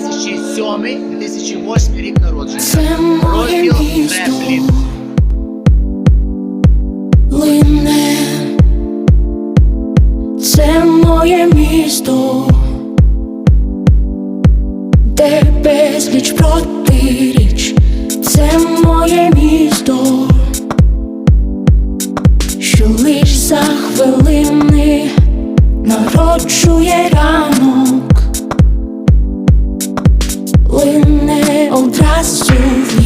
2007-2008 рік народження. Це моє Розділ місто. репліт. Лине, це моє місто, де безліч протиріч, це моє місто, лине одразу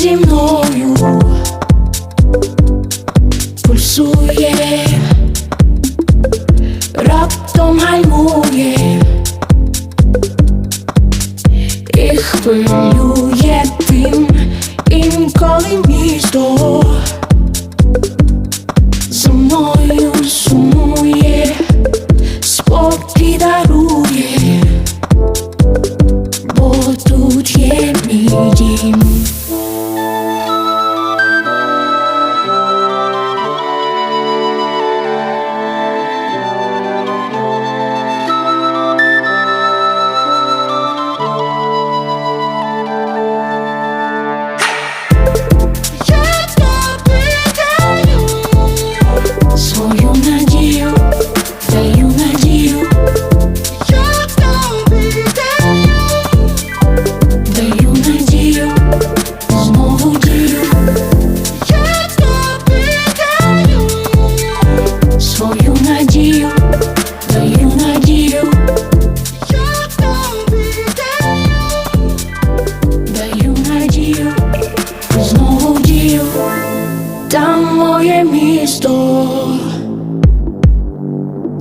зі мною. Пульсує, раптом гальмує. І хвилює тим, інколи місто